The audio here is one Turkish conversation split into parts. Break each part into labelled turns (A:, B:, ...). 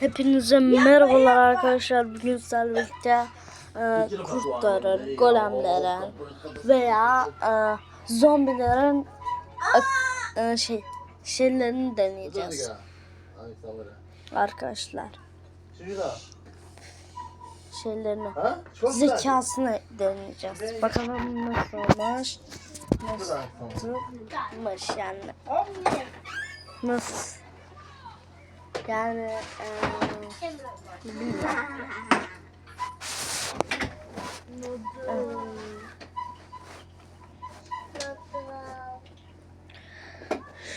A: Hepinize merhabalar arkadaşlar. Bugün sizlerle birlikte e, kurtların, golemlerin veya e, zombilerin e, e, şey şeylerini deneyeceğiz arkadaşlar. Şeylerini, zekasını deneyeceğiz. Bakalım nasıl olmuş. Nasılmış yani. Nasıl? Yani eee bilmiyorum.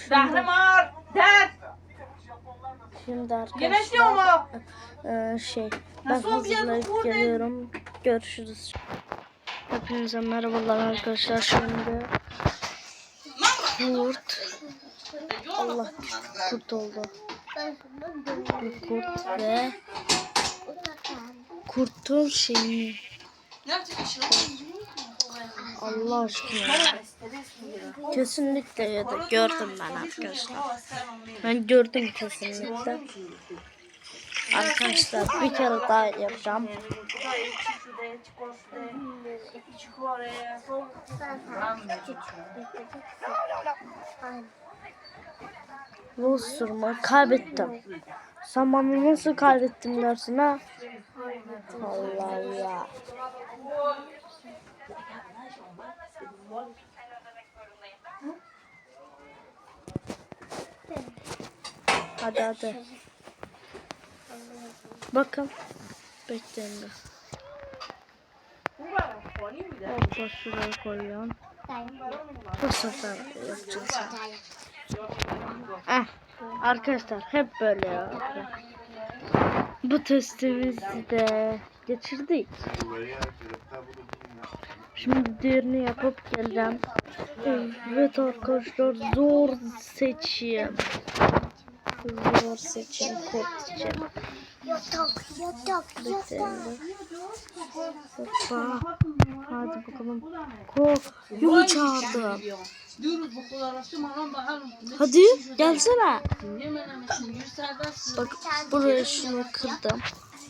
B: Zahrimar, dert.
A: Şimdi
B: Güneşliyor mu?
A: eee, şey ben
B: Nasıl
A: hazırlayıp
B: bu?
A: geliyorum. Görüşürüz. Hepinize merhabalar arkadaşlar. Şimdi kurt Allah kurt oldu. Bir kurt ve kurtun şeyi Allah aşkına. Kesinlikle ya da gördüm ben arkadaşlar. Ben gördüm kesinlikle. Arkadaşlar bir kere daha yapacağım. Sırma kaybettim. Sen nasıl kaybettim dersin ha? Allah Allah. Hadi hadi. Bakın. Bekleyin bir. Hoppa şuraya koyuyorum. Bu sefer yapacağız. Eh, arkadaşlar hep böyle ya. Bu testimizi de geçirdik. Şimdi diğerini yapıp geleceğim. Evet arkadaşlar zor seçim. Zor seçim kod.
C: Yatak, yatak, yatak.
A: Hoppa. Hadi bakalım. Ko yolu çağırdım. Hadi gelsene. Bak buraya şunu kırdım.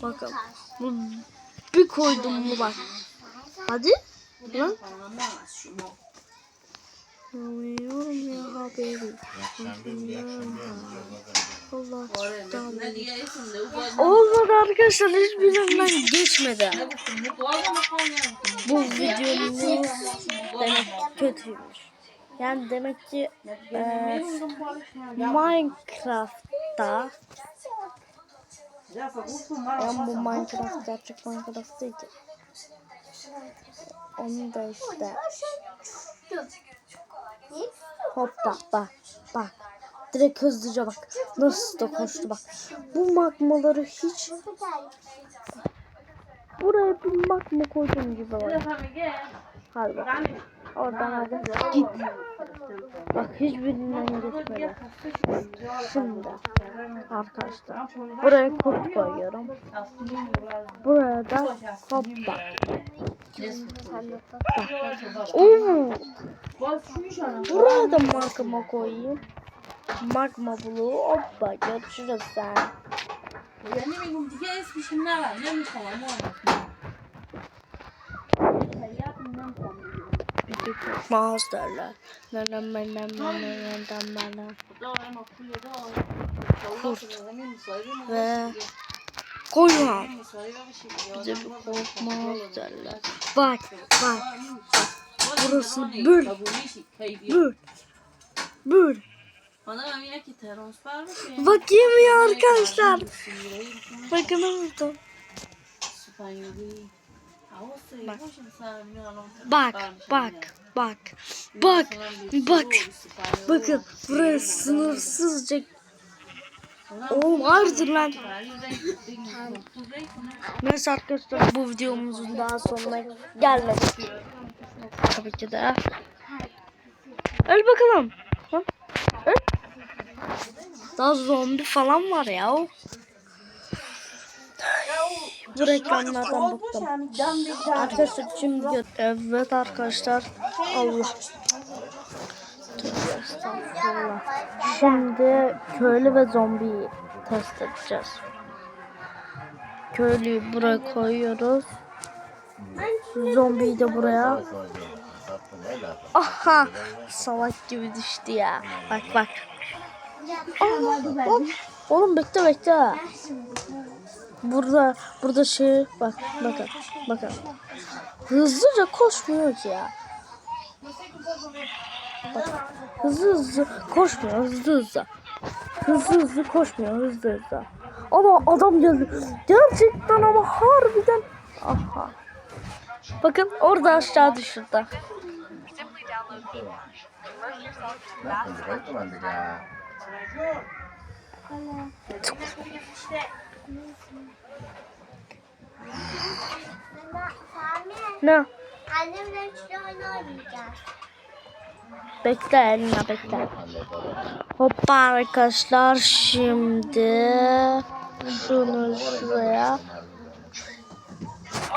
A: Bakın. Bu bir koydum mu bak. Hadi. Lan. Anlıyorum ya haberi. Allah tamam. Olmadı arkadaşlar hiçbirinden geçmedi. Bu videomuz demek kötüymüş. Yani demek ki e, Minecraft'ta yani bu Minecraft gerçek Minecraft değil ki. Onu da işte hoppa bak bak direkt hızlıca bak nasıl da koştu bak bu magmaları hiç buraya bir magma koydum gibi var. Hadi bak. Oradan hadi git. Bak hiçbirinden geçmedi. Şimdi arkadaşlar buraya kod koyuyorum. Buraya da hoppa. Oo, buraya da magma koyayım. Magma bulu hoppa görüşürüz sen. Bir de mouse derler. Neden benden benden bana. Ve koyma. Bir de bir korkmaz derler. Bak bak. Burası bül bül bül. Bakayım ya arkadaşlar. Bakın orada. Bak bak bak bak bak. Bakın buraya sınırsızca Oğlum hayırdır lan. Neyse arkadaşlar bu videomuzun daha sonuna gelmedik. Tabii ki de. Öl bakalım. Daha zombi falan var ya. Bu reklamlardan bıktım. Arkadaşlar şimdi evet arkadaşlar Allah. Şimdi köylü ve zombiyi test edeceğiz. köylüyü buraya koyuyoruz. Zombiyi de buraya. Aha salak gibi düştü ya. Bak bak. Hop. Oğlum bekle bekle. Burada burada şey bak bakın bakın. Hızlıca koşmuyor ki ya. Bak, hızlı hızlı koşmuyor hızlı hızlı. Hızlı hızlı koşmuyor hızlı hızlı. Ama adam geldi. Gerçekten ama harbiden. Aha. Bakın orada aşağı düşürdü.
C: Sami,
A: Ne?
C: annemle şunu oynayacağız.
A: Bekle Elina bekle. Hoppa arkadaşlar şimdi şunu şuraya.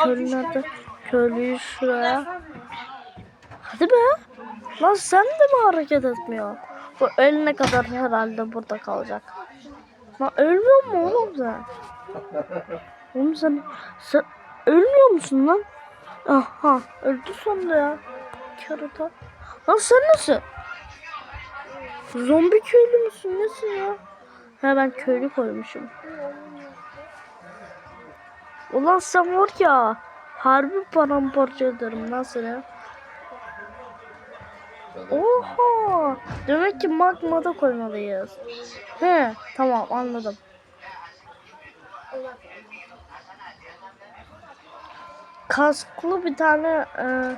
A: Köylünün adı köylüyü şuraya. Hadi be. Lan sen de mi hareket etmiyor? Bu ölene kadar herhalde burada kalacak. Lan ölmüyor mu oğlum sen? Oğlum sen, sen ölmüyor musun lan? Aha öldü sonunda ya. Kerata. Lan sen nasıl? Zombi köylü müsün? Nesin ya? Ha ben köylü koymuşum. Ulan sen var ya. Harbi paramparça ederim lan seni. Oha. Demek ki magmada koymalıyız. He tamam anladım. Kasklı bir tane e,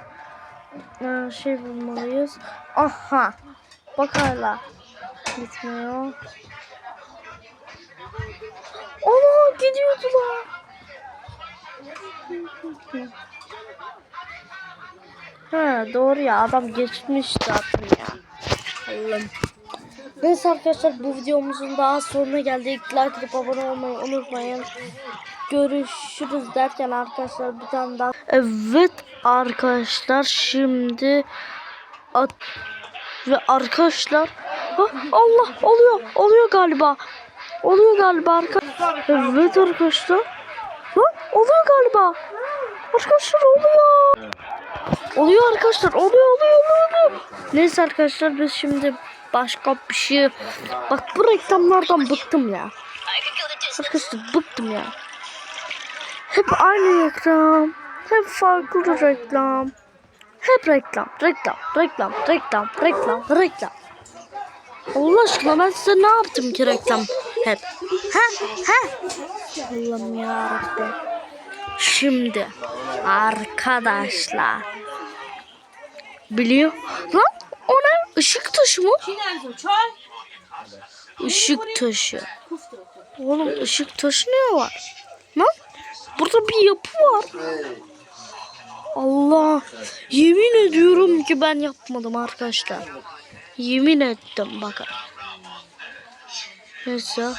A: e, şey bulmalıyız. Aha. Bak hala. Gitmiyor. Ana gidiyordular. He doğru ya adam geçmiş zaten ya. Allah'ım. Neyse arkadaşlar bu videomuzun daha sonuna geldik. Like atıp abone olmayı unutmayın. Görüşürüz derken arkadaşlar bir tane daha. Evet arkadaşlar şimdi at ve arkadaşlar Ha, Allah oluyor oluyor galiba. Oluyor galiba arkadaşlar. Evet arkadaşlar. Lan oluyor galiba. Arkadaşlar oluyor. Oluyor arkadaşlar. Oluyor oluyor oluyor. oluyor. Neyse arkadaşlar biz şimdi başka bir şey. Bak bu reklamlardan bıktım ya. Arkadaşlar bıktım ya. Hep aynı reklam. Hep farklı reklam. Hep reklam, reklam, reklam, reklam, reklam, reklam. Allah aşkına ben size ne yaptım ki reklam hep? He? He? Allah'ım yarabbim. Şimdi arkadaşlar biliyor lan o ne ışık taşı mı? Işık taşı. Oğlum ışık taşı ne var? Lan burada bir yapı var. Allah yemin ediyorum ki ben yapmadım arkadaşlar. Yemin ettim bakın. Neyse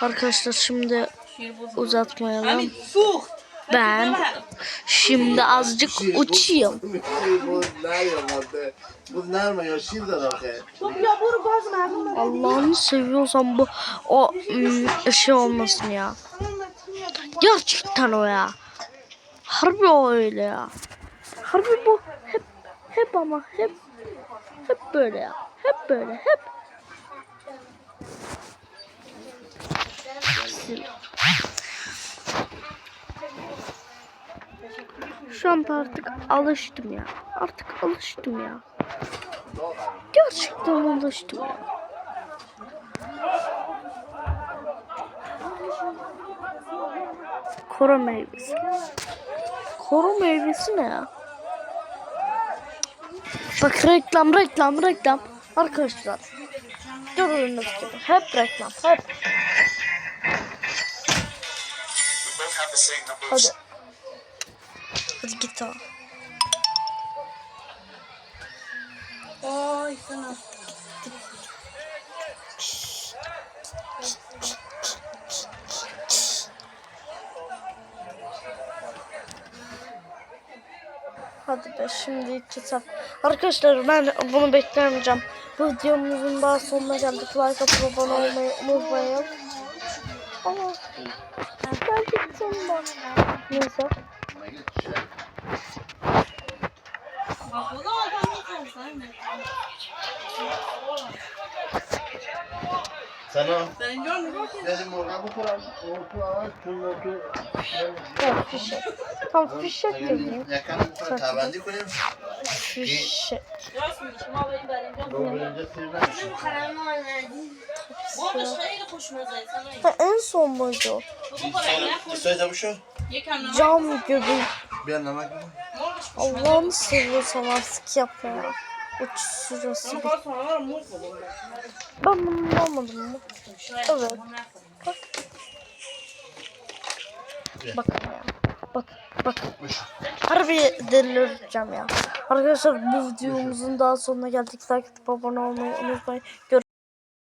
A: arkadaşlar şimdi uzatmayalım. Ben şimdi azıcık
B: orada?
A: Allah'ını seviyorsan bu o ım, şey olmasın ya. Gerçekten o ya. Harbi o öyle ya. Harbi bu hep hep ama hep hep böyle ya. Hep böyle hep. Şu anda artık alıştım ya. Artık alıştım ya. Gerçekten alıştım ya. Koro meyvesi. Koro meyvesi ne ya? Bak reklam reklam reklam. Arkadaşlar. Gördüğünüz gibi hep reklam hep. Hadi. Hadi git o.
D: Oy sana.
A: Hadi be şimdi kitap. Arkadaşlar ben bunu beklemeyeceğim. Bu videomuzun daha sonuna geldik. Like atıp abone olmayı unutmayın. Ama geldik sonunda. Neyse.
B: Sana
D: Ben
B: dedim orada bu kadar orta ağaç, şunun orta.
A: Evet fişek. Tam fişek dediğim.
B: Yakanı bu kadar tabendi koyayım.
A: Fişek.
D: Alayım ben.
B: Bu
A: en son
D: koş.
B: İşte bu şu.
A: Cam gibi. Allah'ını seviyorsan artık yap ya. Uç şurası. bir- Ben bunu almadım mı? Evet. Bak. Bakın ya. Bak. Bak. Harbi delireceğim ya. Arkadaşlar bu videomuzun daha sonuna geldik. Atıp abone olmayı unutmayın. Görüşürüz.